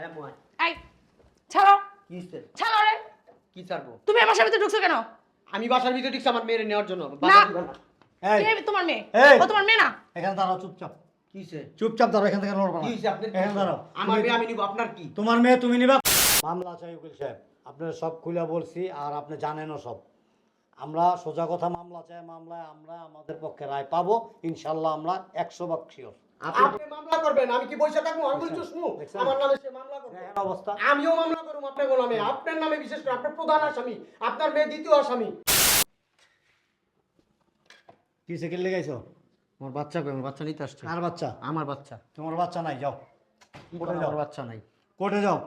হ্যাঁ এই ছাড়ো। কি হইছে? ছাড়ো রে। কি ছাড়বো? তুমি আমার বাসার ভিতরে ঢুকছো কেন? আমি বাসার ভিতরে ঢুকছি আমার মেয়ের নেওয়ার জন্য। দিবা না। এই। কে তোমার মেয়ে? এই। ও তোমার মেয়ে না? এখানে দাঁড়াও চুপচাপ। কি হইছে? চুপচাপ দাঁড়াও এখান থেকে নড়বা না। কি হইছে আপনার এখানে দাঁড়াও। আমার তুমি- মেয়ে আমি নিব। আপনার কি? তোমার মেয়ে তুমি নিবা। মামলা চাই উকিল সাহেব। আপনার সব খুলে বলছি আর আপনি জানেনও সব। আমরা সোজা কথা মামলা চাই মামলায় আমরা আমাদের পক্ষে রায় পাবো। ইনশাল্লাহ আমরা একশো শিওর আপনি মামলা করবেন আমি কি বসে থাকব? আঙ্গুল চুষমু দেখছেন? আমার নামে সে মামলা করবে। অবস্থা। আমিও মামলা করুম আপনার গোলামে। আপনার নামে বিশেষ করে আপনার প্রধান আসামি আপনার মেয়ে দ্বিতীয় আসামি। কি সেকেন্ড লেগাইছো আমার বাচ্চা কই? আমার বাচ্চা নিতে আসছে। আর বাচ্চা? আমার বাচ্চা। তোমার বাচ্চা নাই যাও। কোর্টে যাও। বাচ্চা নাই। কোর্টে যাও।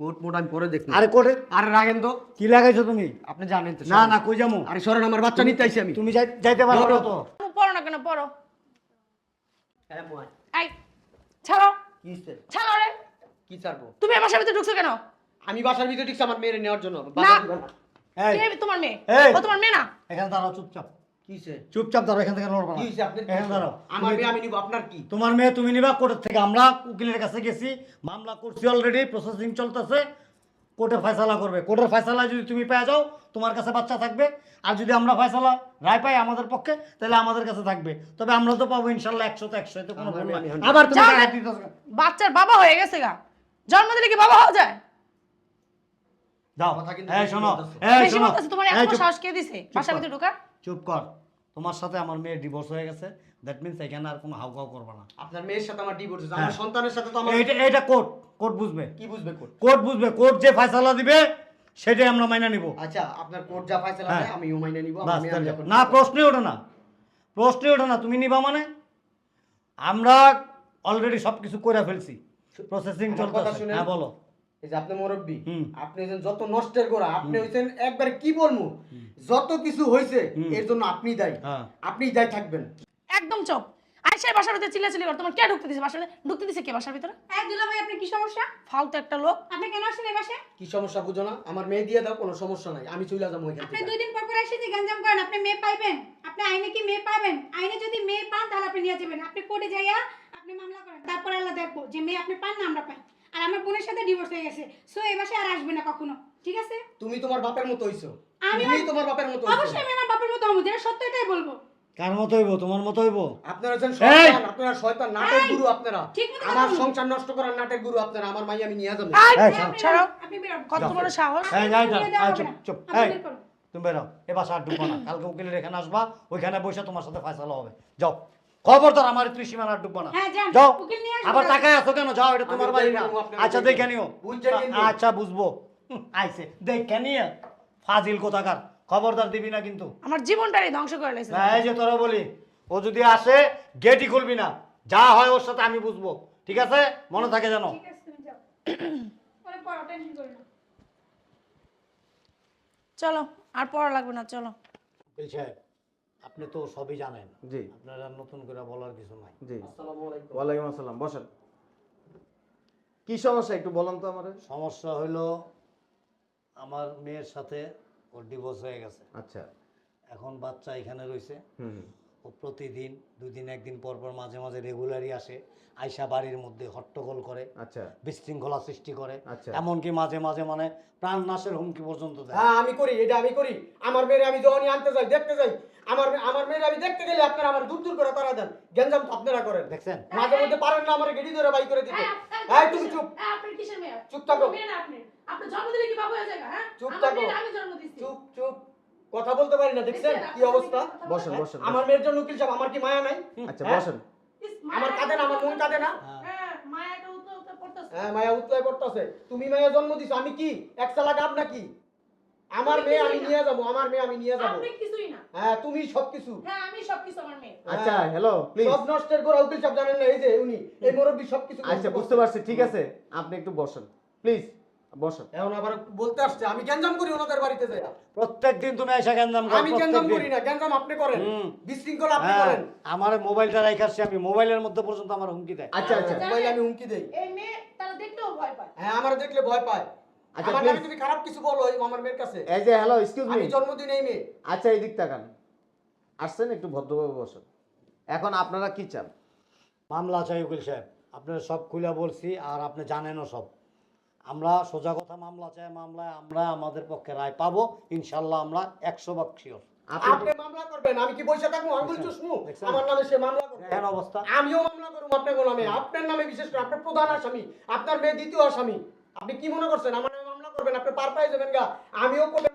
কোট মোট আমি পরে দেখি আরে কোর্টে আরে রাখেন তো। কি লাগাইছো তুমি? আপনি জানেন তো না না কই যামু আরে সরেন আমার বাচ্চা নিতে আইছি আমি। তুমি যাইতে পারো না তো। পড়ো না কেন পড়ো। হ্যাঁ এই ছাড়ো। কি হইছে? ছাড়ো রে। কি ছাড়বো? তুমি আমার সাথে ঢুকছো কেন? আমি বাসার ভিতরে ঢুকছি আমার মেয়ের নেওয়ার জন্য। না। দিবা না। এই কে তোমার মেয়ে? এই। ও তোমার মেয়ে না? এখানে দাঁড়াও চুপচাপ। কি হইছে? চুপচাপ দাঁড়াও এখান থেকে নড়বা না। কি হইছে আপনার এখানে দাঁড়াও। আমার তুমি- মেয়ে আমি নিব আপনার কি? তোমার মেয়ে তুমি নিবা কোর্টের থেকে। আমরা উকিলের কাছে গেছি মামলা করছি অলরেডি প্রসেসিং চলতেছে। কোর্টে ফয়সালা করবে। কোর্টের ফয়সালা যদি তুমি পেয়ে যাও তোমার কাছে বাচ্চা থাকবে। আর যদি আমরা ফয়সালা রায় পাই আমাদের পক্ষে তাহলে আমাদের কাছে থাকবে। তবে আমরা তো পাবো ইনশাল্লাহ একশো তো একশো এতে কোনো আবার তুমি? বাচ্চার বাবা হয়ে গেছে গা। জন্ম দিলে কি বাবা হওয়া যায়? যাও কথা এই শোনো। এই শোনো। তোমার এই এত চুপ- সাহস কে দিছে? বাসার ভিতরে ঢোকার চুপ কর। তোমার সাথে আমার মেয়ে ডিভোর্স হয়ে গেছে। দ্যাট মিনস এখানে আর কোনো হাউকাউ করবে না। আপনার মেয়ের সাথে আমার ডিভোর্স হ্যাঁ। আমার সন্তানের সাথে তো আমার এইটা এইটা কোর্ট কোর্ট বুঝবে। কি বুঝবে কোর্ট কোর্ট বুঝবে কোর্ট যে ফয়সালা দিবে সেটাই আমরা মাইনা নিব। আচ্ছা আপনার কোর্ট যা ফাইসালা হ্যাঁ। দেয় আমিও মাইনে নিব না প্রশ্নই ওঠে না। প্রশ্নই ওঠে না তুমি নিবা মানে? আমরা অলরেডি সব কিছু করে ফেলছি প্রসেসিং চলতেছে। হ্যাঁ বলো। এই যে আপনি মুরব্বী আপনি হচ্ছেন যত নষ্টের গোড়া আপনি হইছেন একবারে কি বলব? যত কিছু হয়েছে। এর জন্য আপনি দায়ী। হ্যাঁ। আপনি দায়ী থাকবেন। একদম চুপ। আইসাই বাসার ভিতরে চিল্লাচিল্লি কর। তোমার কে ঢুকতে দিছে? বাসার ভিতরে? ঢুকতে দিছে কে বাসার ভিতরে? হ্যাঁ দুলা ভাই আপনার কি সমস্যা? ফালতু একটা লোক। আপনি কেন আসছেন এই বাসে কি সমস্যা বুঝো না? আমার মেয়ে দিয়ে দাও কোনো সমস্যা নাই। আমি চলে যাব ওইখান আপনি দুই দিন পর পর এসে যে গঞ্জাম করেন। আপনি মেয়ে পাইবেন। আপনি আইনে কি মেয়ে পাবেন? আইনে যদি মেয়ে পান তাহলে আপনি নিয়ে যাবেন। আপনি কোর্টে যাইয়া আপনি মামলা করেন। তারপর আল্লাহ দেখব যে মেয়ে আপনি পান না আমরা পাই। আর আমার বোনের সাথে ডিভোর্স হয়ে গেছে। সো এই বাসে আর আসবে না কখনো। ঠিক আছে? তুমি তোমার বাপের মতো হইছো। আমি তোমার বাপের মতো অবশ্যই আমি আমার বাপের মতো হব। যেটা সত্য এটাই বলব। কার মতো হইব? তোমার মতো হইব? আপনারা হচ্ছেন শয়তান আপনারা শয়তান নাটের গুরু আপনারা। আমার সংসার নষ্ট করার নাটের গুরু আপনারা আমার মাই আমি নিয়ে যাব। ছাড়ো। আপনি কত বড় সাহস। এই যাই হবে চুপ চুপ। এই তুমি বেরো। এ বাসা আর ঢুকবো না। কালকে উকিলের এখানে আসবা ওইখানে বসে তোমার সাথে ফয়সালা হবে। যাও। খবরদার আমার ত্রিসীমানা আর ঢুকবো না। হ্যাঁ। যাও। উকিল নিয়ে আসব। আবার টাকায় আছো কেন? যাও এটা তোমার বাড়ি না। আচ্ছা দেখে নিও। আচ্ছা বুঝব। আইছে। দেখে নিয়ে। ফাজিল কোথাকার? খবরদার দিবি না কিন্তু। আমার জীবনটাই ধ্বংস করে লাইছে। না, এই যে তোরা বলি ও যদি আসে গেটই খুলবি না। যা হয় ওর সাথে আমি বুঝব। ঠিক আছে? মনে থাকে জানো ঠিক আছে তুমি যাও। পরে পড়ো টেনশন করো না। চলো আর পড়া লাগবে না চলো। সাহেব আপনি তো সবই জানেন। জি। আপনার আর নতুন করে বলার কিছু নাই। জি। আসসালামু আলাইকুম। ওয়ালাইকুম আসসালাম বসেন। কি সমস্যা একটু বলেন তো আমার। সমস্যা হলো আমার মেয়ের সাথে ওর ডিভোর্স হয়ে গেছে। আচ্ছা। এখন বাচ্চা এখানে রয়েছে। ও প্রতিদিন দুই দিন একদিন পর পর মাঝে মাঝে রেগুলারই আসে আয়সা বাড়ির মধ্যে হট্টগোল করে আচ্ছা। বিশৃঙ্খলা সৃষ্টি করে আচ্ছা। এমনকি মাঝে মাঝে মানে প্রাণ নাশের হুমকি পর্যন্ত দেয়। হ্যাঁ আমি করি এটা আমি করি। আমার মেয়ের আমি যখনই আনতে যাই দেখতে যাই আমার আমার মেয়ের আমি দেখতে গেলে আপনারা আমার দূর দূর করে তারা দেন। গেঞ্জাম আপনারা করেন। দেখছেন? মাঝে মধ্যে পারেন না আমার গেড়ি ধরে বাই করে দিতে। এই তুমি চুপ। আপনার কিসের মেয়ে? চুপ থাকো। মেয়ে না আপনি? আপনি জন্ম দিলে কি বাবা হয়ে যাবে হ্যাঁ? চুপ থাকো। আমি জন্ম দিছি চুপ চুপ। কথা বলতে পারি না দেখছেন? কি অবস্থা? বসেন বসেন আমার মেয়ের জন্য উকিল সাহেব আমার কি মায়া নাই? আচ্ছা হ্যাঁ? বসেন। আমার কাঁদে না আমার মন কাঁদে না? হ্যাঁ মায়াটা উত্তর উত্তর পড়তেছে হ্যাঁ মায়া উতলায় পড়তেছে তুমি মায়া জন্ম দিছো আমি কি? এক চালা গাব নাকি? আমার মেয়ে আমি নিয়ে যাব আমার মেয়ে আমি নিয়ে যাব। আপনি কিছুই না। হ্যাঁ তুমি সবকিছু। হ্যাঁ আমি সবকিছু আমার মেয়ে। আচ্ছা হ্যালো প্লিজ সব নষ্টের করে উকিল সাহেব জানেন না এই যে উনি। এই মুরব্বী সবকিছু আচ্ছা বুঝতে পারছি ঠিক আছে আপনি একটু বসেন। প্লিজ বসেন এখন আবার বলতে আসছে আমি গ্যাঞ্জাম করি ওনাদের বাড়িতে যাই প্রত্যেক তুমি এসে গ্যাঞ্জাম করো আমি গ্যাঞ্জাম করি না গ্যাঞ্জাম আপনি করেন। হুম। আপনি হ্যাঁ, করেন। আমার মোবাইলটা রাখাচ্ছি আমি মোবাইলের মধ্যে পর্যন্ত আমার হুমকি দেয়। আচ্ছা আচ্ছা মোবাইলে আমি হুমকি দেই। এই মেয়ে তারা দেখলেও ভয় পায়। হ্যাঁ আমার দেখলে ভয় পায়। আচ্ছা, আমার নামে তুমি খারাপ কিছু বলো আমার মেয়ের কাছে। এই যে হ্যালো এক্সকিউজ মি আমি জন্মদিন এই মেয়ে। আচ্ছা এই দিক তাকান। আসছেন একটু ভদ্রভাবে বসেন। এখন আপনারা কি চান? মামলা চাই উকিল সাহেব। আপনার সব খুলে বলছি আর আপনি জানেনও সব। আমরা সোজা কথা মামলা চাই মামলায় আমরা আমাদের পক্ষে রায় পাবো। ইনশাল্লাহ আমরা একশো ভাগ শিওর আপনি আপনি মামলা করবেন আমি কি বসে থাকব? আঙ্গুল চুষমু আমার নামে সে মামলা করবে। দেখেন অবস্থা? আমিও মামলা করব আপনার নামে আপনার নামে বিশেষ করে আপনার প্রধান আসামি আপনার মেয়ে দ্বিতীয় আসামি। আপনি কি মনে করছেন? আমার নামে মামলা করবেন আপনি পার পাই যাবেন গা। আমিও কোর্টে করুম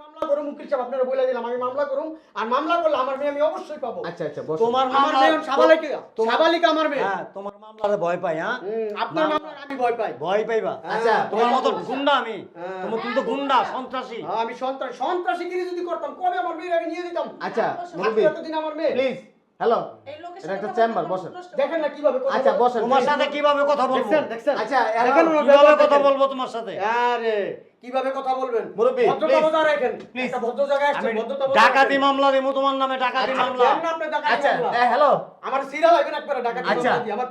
মুকিল সাহেব আপনারা বলে দিলাম আমি মামলা করুম আর মামলা করলে আমার মেয়ে আমি অবশ্যই পাবো। আচ্ছা আচ্ছা তোমার আমার মেয়ে সাবালিকা সাবালিকা আমার মেয়ে। হ্যাঁ তোমার মামলারে ভয় পাই হ্যাঁ? আপনার মামলা- আমি ভয় পাই। ভয় পাইবা? আচ্ছা, হ্যাঁ, তোমার মত গুন্ডা আমি। হ্যাঁ। তুমি তো গুন্ডা সন্ত্রাসী। আমি সন্ত্রাসী সন্ত্রাসী গিরি যদি করতাম কবে আমার মেয়ের আমি নিয়ে দিতাম আচ্ছা বসুন। মুরব্বী এতদিন আমার মেয়ে। Please hello? এটা একটা চেম্বার, বসেন। দেখেন না কীভাবে কথা আচ্ছা বসেন। তোমার সাথে কীভাবে কথা বলব? দেখছেন দেখছেন। আচ্ছা দেখেন কীভাবে কথা বলব তোমার সাথে? আরে। কীভাবে কথা বলবেন? মুরব্বি, ভদ্রতা বজায় রাখেন। একটা ভদ্র জায়গায় ভদ্রতা ডাকাতি মামলা দেবো তোমার নামে ডাকাতি আচ্ছা, মামলা। আচ্ছা হ্যালো। আমার সিরিয়াল লাগবে না একবারে ডাকাতি আচ্ছা। মামলা। আমার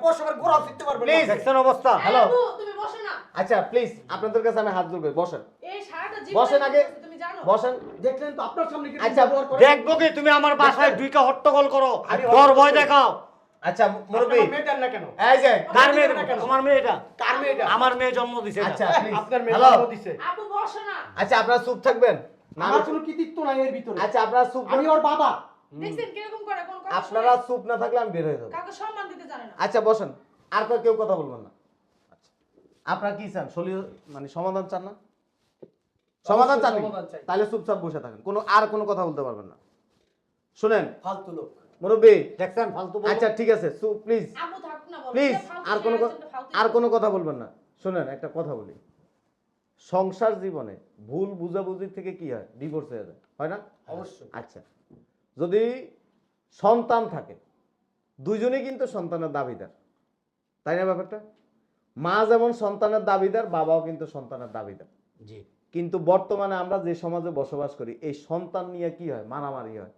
পারবেন না। Please। দেখছেন অবস্থা। হ্যালো। তুমি বসো না। আচ্ছা প্লিজ আপনাদের কাছে আমি হাত জোড় বসেন। এই সারাটা বসেন আগে। তুমি বসেন। দেখলেন তো আপনার সামনে কি আচ্ছা, দেখব কি? তুমি আমার বাসায় দুইটা হট্টগোল করো। আমি বর ভয় দেখাও। আচ্ছা মুরব্বী। আমার মেয়ে দেন না কেন? এই যে কার মেয়ে? তোমার মেয়েটা? কার মেয়েটা? আমার মেয়ে জন্ম দিছে আচ্ছা আপনার মেয়ে জন্ম দিছে। আপু বসো না। আচ্ছা আপনারা চুপ থাকবেন। না আমার আমি- কোনো কৃতিত্ব নাই এর ভিতরে। আচ্ছা আপনারা চুপ আমি ওর বাবা। দেখছেন কীরকম করে? কোন কথা আপনারা চুপ না থাকলে আমি বের হয়ে যাব। কাউকে সম্মান দিতে জানে না। আচ্ছা বসেন। আর কেউ কেউ কথা বলবেন না। আচ্ছা। আপনারা কি চান? সলিও মানে সমাধান চান না? সমাধান চান চাই। তাহলে চুপচাপ বসে থাকেন। কোনো আর কোনো কথা বলতে পারবেন না। শুনেন। ফালতু লোক। মুরব্বী। দেখছেন? ফালতু আচ্ছা ঠিক আছে। প্লিজ। আপু থাক না বলো। প্লিজ আর কোনো আর কোনো কথা বলবেন না। শুনেন একটা কথা বলি। সংসার জীবনে ভুল বুঝাবুঝি থেকে কি হয়? ডিভোর্স হয়ে যায়। হয় না? অবশ্যই। আচ্ছা। যদি সন্তান থাকে দুইজনেই কিন্তু সন্তানের দাবিদার। তাই না ব্যাপারটা? মা যেমন সন্তানের দাবিদার বাবাও কিন্তু সন্তানের দাবিদার। জি। কিন্তু বর্তমানে আমরা যে সমাজে বসবাস করি এই সন্তান নিয়ে কি হয়? মারামারি হয়।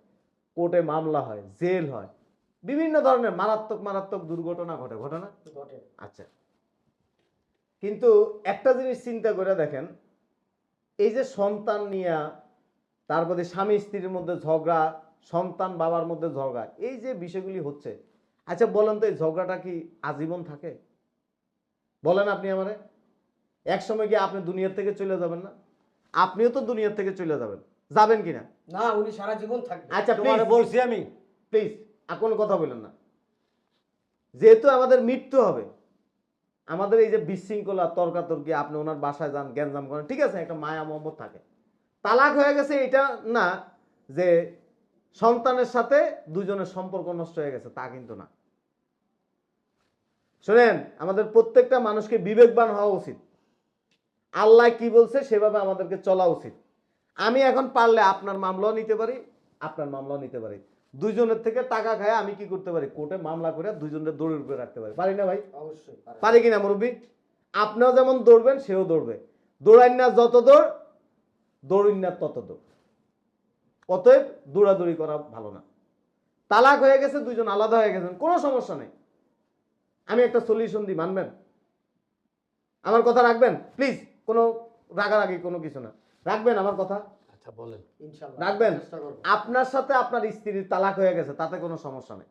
কোর্টে মামলা হয় জেল হয়। বিভিন্ন ধরনের মারাত্মক মারাত্মক দুর্ঘটনা ঘটে ঘটনা আচ্ছা। কিন্তু একটা জিনিস চিন্তা করে দেখেন এই যে সন্তান নিয়ে তারপরে স্বামী স্ত্রীর মধ্যে ঝগড়া সন্তান বাবার মধ্যে ঝগড়া এই যে বিষয়গুলি হচ্ছে আচ্ছা বলেন তো এই ঝগড়াটা কি আজীবন থাকে? বলেন আপনি আমারে। এক সময় গিয়ে আপনি দুনিয়ার থেকে চলে যাবেন না? আপনিও তো দুনিয়ার থেকে চলে যাবেন। যাবেন কিনা? না উনি সারা জীবন থাকবে। আচ্ছা তোমারে বলছি আমি। প্লিজ আর কোনো কথা বললেন না। যেহেতু আমাদের মৃত্যু হবে আমাদের এই যে বিশৃঙ্খলা তর্কাতর্কি আপনি ওনার বাসায় যান গ্যাঞ্জাম করেন ঠিক আছে? একটা মায়া মহম্মদ থাকে। তালাক হয়ে গেছে এটা না যে সন্তানের সাথে দুজনের সম্পর্ক নষ্ট হয়ে গেছে তা কিন্তু না। শোনেন আমাদের প্রত্যেকটা মানুষকে বিবেকবান হওয়া উচিত। আল্লাহ কি বলছে সেভাবে আমাদেরকে চলা উচিত। আমি এখন পারলে আপনার মামলাও নিতে পারি আপনার মামলাও নিতে পারি। দুইজনের থেকে টাকা খায় আমি কি করতে পারি? কোর্টে মামলা করে দুইজনের দৌড়ের উপরে রাখতে পারি। পারি না ভাই? অবশ্যই পারে। কিনা মুরব্বী? আপনিও যেমন দৌড়বেন সেও দৌড়বে। দৌড়াইন না যত দৌড় দৌড়িন না তত দৌড়। অতএব দৌড়াদৌড়ি করা ভালো না। তালাক হয়ে গেছে দুইজন আলাদা হয়ে গেছেন কোনো সমস্যা নেই। আমি একটা সলিউশন দিই মানবেন? আমার কথা রাখবেন? প্লিজ কোনো রাগারাগি কোনো কিছু না। রাখবেন আমার কথা? আচ্ছা বলেন। ইনশাআল্লাহ রাখবেন? আপনার সাথে আপনার স্ত্রীর তালাক হয়ে গেছে তাতে কোনো সমস্যা নেই।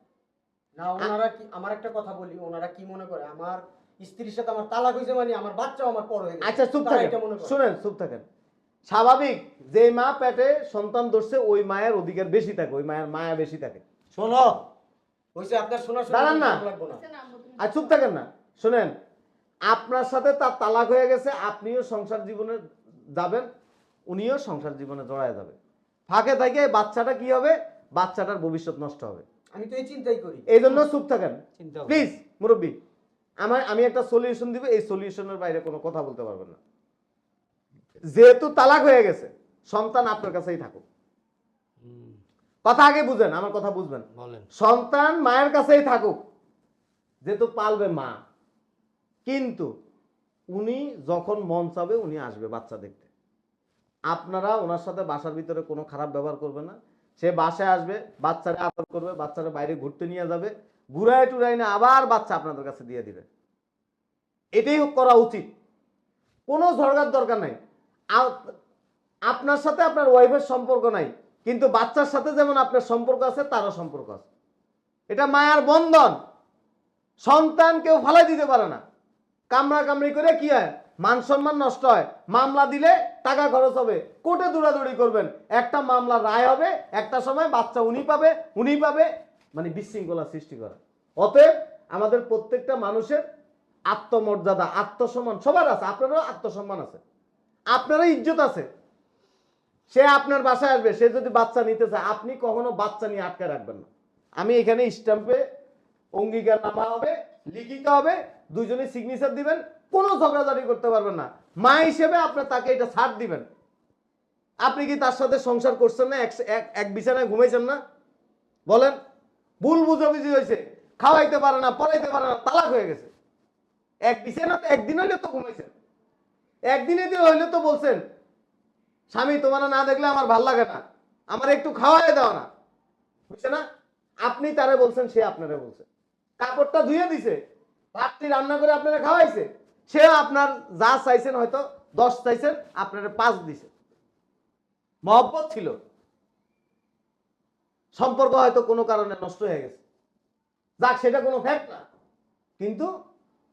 না ওনারা কি আমার একটা কথা বলি ওনারা কি মনে করে? আমার স্ত্রীর সাথে আমার তালাক হয়েছে মানে আমার বাচ্চাও আমার পর হয়ে গেছে। আচ্ছা চুপ থাকেন। মনে। শুনেন চুপ থাকেন। স্বাভাবিক যে মা পেটে সন্তান ধরছে ওই মায়ের অধিকার বেশি থাকে ওই মায়ের মায়া বেশি থাকে। শোনো হয়েছে আপনার শোনা দাঁড়ান না। লাগবো না। দেখছেন আর চুপ থাকেন না। শুনেন আপনার সাথে তার তালাক হয়ে গেছে আপনিও সংসার জীবনে যাবেন উনিও সংসার জীবনে জড়ায় যাবে। ফাঁকে থাকে বাচ্চাটা কি হবে? বাচ্চাটার ভবিষ্যৎ নষ্ট হবে। আমি তো এই চিন্তাই করি। এই জন্য চুপ থাকেন। প্লিজ মুরব্বী আমার আমি একটা সলিউশন দিব এই সলিউশনের বাইরে কোনো কথা বলতে পারবেন না। যেহেতু তালাক হয়ে গেছে সন্তান আপনার কাছেই থাকুক। হুম, কথা আগে বুঝেন আমার কথা বুঝবেন। সন্তান মায়ের কাছেই থাকুক যেহেতু পালবে মা। কিন্তু উনি যখন মন চাবে উনি আসবে বাচ্চা দেখতে। আপনারা ওনার সাথে বাসার ভিতরে কোনো খারাপ ব্যবহার করবে না। সে বাসায় আসবে, বাচ্চারা আদর করবে, বাচ্চারা বাইরে ঘুরতে নিয়ে যাবে, ঘুরায় টুরাই না আবার বাচ্চা আপনাদের কাছে দিয়ে দিবে। এটাই করা উচিত। কোনো ঝরগার দরকার নাই। আপনার সাথে আপনার ওয়াইফের সম্পর্ক নাই, কিন্তু বাচ্চার সাথে যেমন আপনার সম্পর্ক আছে, তারও সম্পর্ক আছে। এটা মায়ার বন্ধন। সন্তান কেউ ফালাই দিতে পারে না। কামড়া কামড়ি করে কি হয়? মান সম্মান নষ্ট হয়। মামলা দিলে টাকা খরচ হবে। কোর্টে দৌড়াদৌড়ি করবেন। একটা মামলা রায় হবে, একটা সময় বাচ্চা উনি পাবে উনি পাবে। মানে বিশৃঙ্খলা সৃষ্টি করা। অতএব আমাদের প্রত্যেকটা মানুষের আত্মমর্যাদা, আত্মসম্মান সবার আছে। আপনারও আত্মসম্মান আছে। আপনারও ইজ্জত আছে। সে আপনার বাসায় আসবে, সে যদি বাচ্চা নিতে চায়, আপনি কখনো বাচ্চা নিয়ে আটকে রাখবেন না। আমি এখানে স্ট্যাম্পে অঙ্গীকার নামা হবে, লিখিত হবে। দুজনে সিগনেচার দিবেন, কোনো ঝগড়াঝাড়ি করতে পারবেন না। মা হিসেবে আপনার তাকে এটা ছাড় দিবেন। আপনি কি তার সাথে সংসার করছেন না? এক- বিছানায় ঘুমাইছেন না? বলেন, ভুল বুঝাবুঝি হয়েছে। খাওয়াইতে পারে না, পড়াইতে পারে না, তালাক হয়ে গেছে। এক বিছানাতে একদিন হইলে তো ঘুমাইছেন। একদিনে দিন হইলে তো বলছেন, স্বামী, তোমার না দেখলে আমার ভালো লাগে না। আমার একটু খাওয়াই দাও না। বুঝছে না? আপনি তারে বলছেন, সে আপনারে বলছে। কাপড়টা ধুয়ে দিছে। ভাতটি রান্না করে আপনারা খাওয়াইছে, সে আপনার যা চাইছেন হয়তো দশ চাইছেন, আপনারা পাঁচ দিছে মহব্বত ছিল। সম্পর্ক হয়তো কোনো কারণে নষ্ট হয়ে গেছে। যাক, সেটা কোনো ফ্যাক্ট না। কিন্তু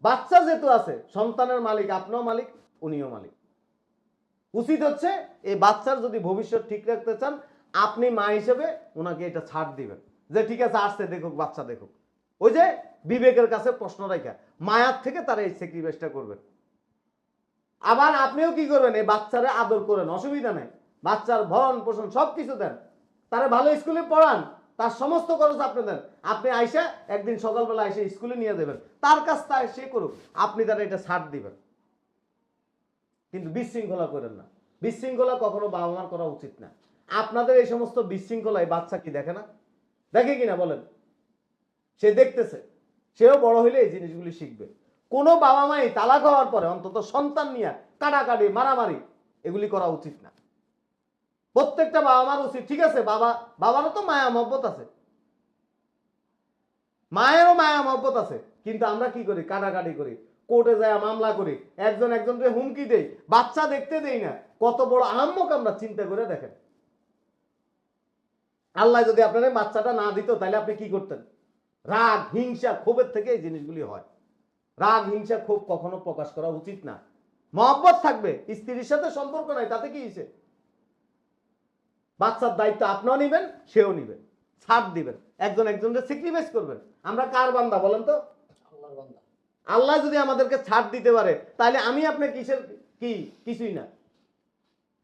বাচ্চা যেহেতু আছে, সন্তানের মালিক, আপনিও মালিক, উনিও মালিক। উচিত হচ্ছে এই বাচ্চার যদি ভবিষ্যৎ ঠিক রাখতে চান, আপনি মা হিসেবে ওনাকে এটা ছাড় দিবেন। যে ঠিক আছে, আসছে, দেখুক, বাচ্চা দেখুক। ওই যে বিবেকের কাছে প্রশ্ন রাখা মায়ার থেকে তারা এই স্যাক্রিফাইসটা করবেন আবার আপনিও কি করবেন? এই বাচ্চারে আদর করেন, অসুবিধা নেই। বাচ্চার ভরণ পোষণ সব কিছু দেন। তারা ভালো স্কুলে পড়ান, তার সমস্ত খরচ আপনি দেন। আপনি আইসা একদিন সকালবেলা এসে স্কুলে নিয়ে দেবেন তার কাছ তাই সে করুক, আপনি তারা এটা ছাড় দিবেন। কিন্তু বিশৃঙ্খলা করেন না। বিশৃঙ্খলা কখনো বাবা মার করা উচিত না। আপনাদের এই সমস্ত বিশৃঙ্খলায় বাচ্চা কি দেখে না? দেখে কিনা বলেন? সে দেখতেছে। সেও বড় হইলে এই জিনিসগুলি শিখবে। কোনো বাবা মাই তালাক হওয়ার পরে অন্তত সন্তান নিয়ে কাটাকাটি, মারামারি, এগুলি করা উচিত না। প্রত্যেকটা বাবা মার উচিত, ঠিক আছে, বাবা, বাবারও তো মায়া মহব্বত আছে। মায়েরও মায়া মহব্বত আছে, কিন্তু আমরা কি করি? কাটাকাটি করি, কোর্টে যায় মামলা করি, একজন একজনকে হুমকি দেই, বাচ্চা দেখতে দেই না, কত বড় আহম্মক আমরা চিন্তা করে দেখেন। আল্লাহ যদি আপনার বাচ্চাটা না দিত, তাহলে আপনি কি করতেন? রাগ হিংসা ক্ষোভের থেকে এই জিনিসগুলি হয়। রাগ হিংসা ক্ষোভ কখনো প্রকাশ করা উচিত না। মহব্বত থাকবে স্ত্রীর সাথে সম্পর্ক নাই তাতে কি হয়েছে? বাচ্চার দায়িত্ব আপনিও নিবেন সেও নিবেন। ছাড় দিবেন। একজন একজনের স্যাক্রিফাইস করবেন। আমরা কার বান্দা বলেন তো? আল্লাহ যদি আমাদেরকে ছাড় দিতে পারে তাহলে আমি আপনি কিসের কি? কিছুই না।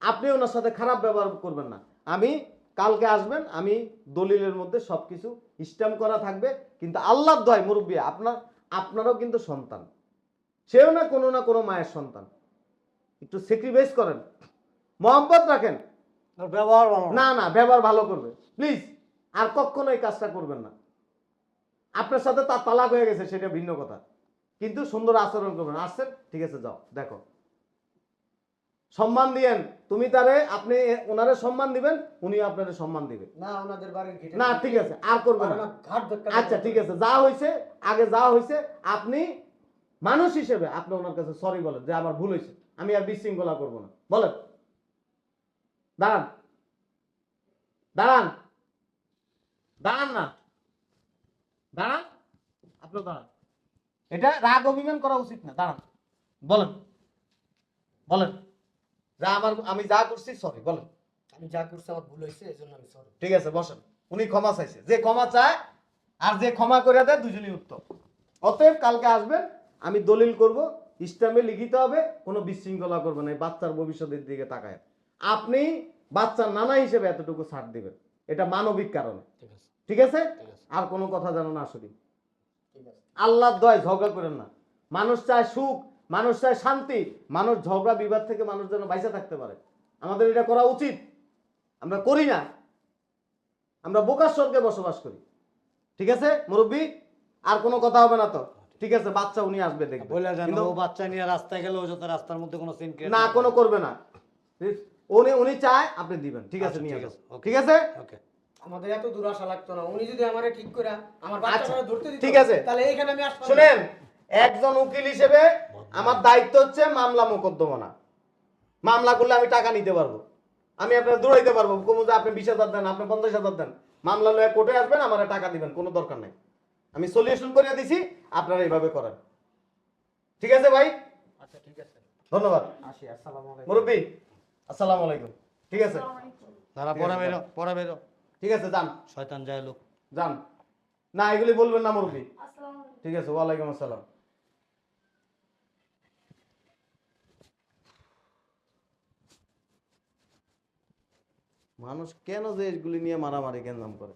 আপনি ওনার সাথে খারাপ ব্যবহার করবেন না। আমি কালকে আসবেন আমি দলিলের মধ্যে সব কিছু স্ট্যাম্প করা থাকবে কিন্তু আল্লাহর দয় মুরব্বী আপনার আপনারও কিন্তু সন্তান। সেও না কোনো না কোনো মায়ের সন্তান। একটু স্যাক্রিফাইস করেন। মহব্বত রাখেন। ব্যবহার না। না ব্যবহার ভালো করবে। প্লিজ আর কখনো এই কাজটা করবেন না। আপনার সাথে তার তালাক হয়ে গেছে সেটা ভিন্ন কথা। কিন্তু সুন্দর আচরণ করবেন। আসছেন? ঠিক আছে যাও দেখো। সম্মান দিয়েন। তুমি তারে আপনি ওনারে সম্মান দিবেন উনি আপনারে সম্মান দিবে। না ওনাদের বাড়ির না ঠিক আছে আর করবে না। আচ্ছা ঠিক আছে যা হয়েছে আগে যা হয়েছে আপনি মানুষ হিসেবে আপনি ওনার কাছে সরি বলেন যে আমার ভুল হয়েছে আমি আর বিশৃঙ্খলা করব না। বলেন। দাঁড়ান। দাঁড়ান। দাঁড়ান না। দাঁড়ান। আপনি দাঁড়ান। এটা রাগ অভিমান করা উচিত না দাঁড়ান। বলেন। বলেন। যা আমার আমি যা করছি সরি বলেন। আমি যা করছি আমার ভুল হয়েছে এই জন্য আমি সরি ঠিক আছে বসেন। উনি ক্ষমা চাইছে। যে ক্ষমা চায় আর যে ক্ষমা করে দেয় দুজনই উত্তম। অতএব কালকে আসবেন আমি দলিল করব ইসলামে লিখিতে হবে কোনো বিশৃঙ্খলা করবে না এই বাচ্চার ভবিষ্যতের দিকে তাকায়। আপনি বাচ্চার নানা হিসেবে এতটুকু ছাড় দিবেন। এটা মানবিক কারণে। ঠিক আছে। আর কোনো কথা যেন না আছে। আল্লাহর দয় ঝগড়া করেন না। মানুষ চায় সুখ মানুষ চায় শান্তি মানুষ ঝগড়া বিবাদ থেকে মানুষ যেন বাইসে থাকতে পারে। আমাদের এটা করা উচিত। আমরা করি না। আমরা বোকার স্বর্গে বসবাস করি। ঠিক আছে মুরব্বী? আর কোনো কথা হবে না তো। ঠিক আছে বাচ্চা উনি আসবে দেখবে। বলে জানো ও বাচ্চা নিয়ে রাস্তায় গেলে ও যাতে রাস্তার মধ্যে কোনো সিন না কোনো করবে না। উনি উনি চায় আপনি দিবেন। ঠিক আছে আচ্ছা, নিয়ে ঠিক আছে, ঠিক আছে? ওকে। আমাদের এত দুরাশা লাগতো না। উনি যদি আমারে ঠিক করে আমার আচ্ছা, বাচ্চাটা ধরতে দিত ঠিক আছে। তাহলে এখানে আমি আসতাম শুনেন একজন উকিল হিসেবে আমার দায়িত্ব হচ্ছে মামলা মোকদ্দমা না মামলা করলে আমি টাকা নিতে পারব। আমি আপনার দৌড়াইতে পারব। কোনো যে আপনি বিশ হাজার দেন আপনি পঞ্চাশ হাজার দেন। মামলা লয়ে কোর্টে আসবেন আমার টাকা দিবেন কোনো দরকার নেই। আমি সলিউশন করে দিছি আপনারা এইভাবে করেন। ঠিক আছে ভাই? আচ্ছা ঠিক আছে। ধন্যবাদ। আসি আসসালামু আলাইকুম। মুরব্বী আসসালামু আলাইকুম। ঠিক আছে? তারা পরে বেরো পরে বেরো। ঠিক আছে যান। শয়তান যায় লোক যান। না এগুলি বলবেন না মুরব্বী। ঠিক আছে ওয়ালাইকুম আসসালাম। মানুষ কেন যে এগুলি নিয়ে মারামারি কেন করে?